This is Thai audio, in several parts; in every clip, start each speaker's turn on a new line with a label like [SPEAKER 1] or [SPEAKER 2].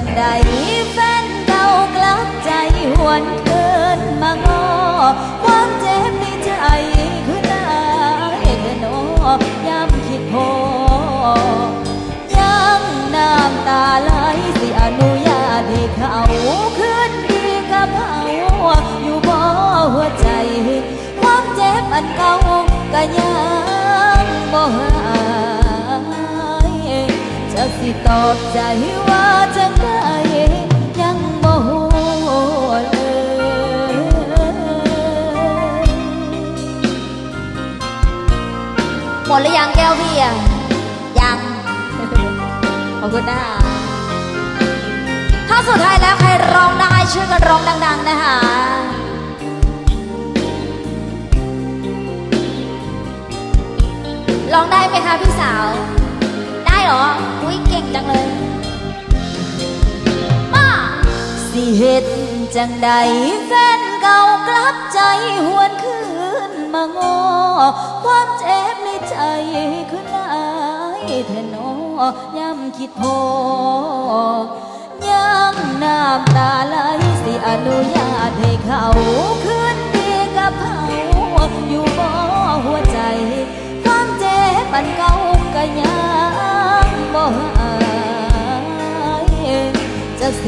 [SPEAKER 1] จังใดแฟนเก่ากลับใจหวนเกินมางอความเจ็บในใจคือน้าเอโนย้ำคิดพอยังน้ำตาไหลสิอนุญาตให้เขาขึ้นดีกับเขาอยู่บ่หัวใจ ความเจ็บอันเก่าก็ยัง ตอบใจว่าจังได้ยังบ่ฮู้เลยหมดหรือยังแก้วพี่อะยัง ขอบคุณนะคะถ้าสุดท้ายแล้วใครร้องได้ช่วยกันร้องดัง ๆ นะคะร้องได้ไหมคะพี่สาว ได้เหรอ อุ้ยเก่งจังเลยมาสิเฮ็ดจังใดแฟนเก่ากลับใจหวนคืนมางอความเจ็บในใจคือหลายแทนอยำคิดพอยังน้ำตาไหลสิอนุญาตให้เขาคืน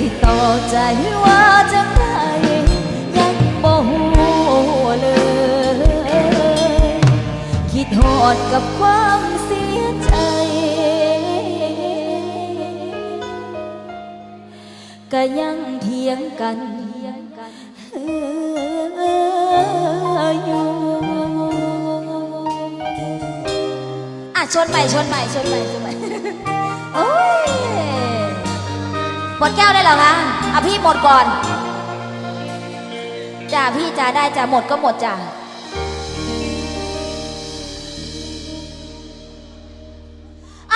[SPEAKER 1] สิต่อใจว่าจังไดยังบ่ฮู้เลย คิดหอดกับความเสียใจ ก็ยังเถียงกันอยู่อะชนใหม่ชนใหม่ชนใหม่ชนใหม่โอ้ย หมดแก้วได้เหรอคะอะพี่หมดก่อนจ้าพี่จ้าได้จ้าหมดก็หมดจ้า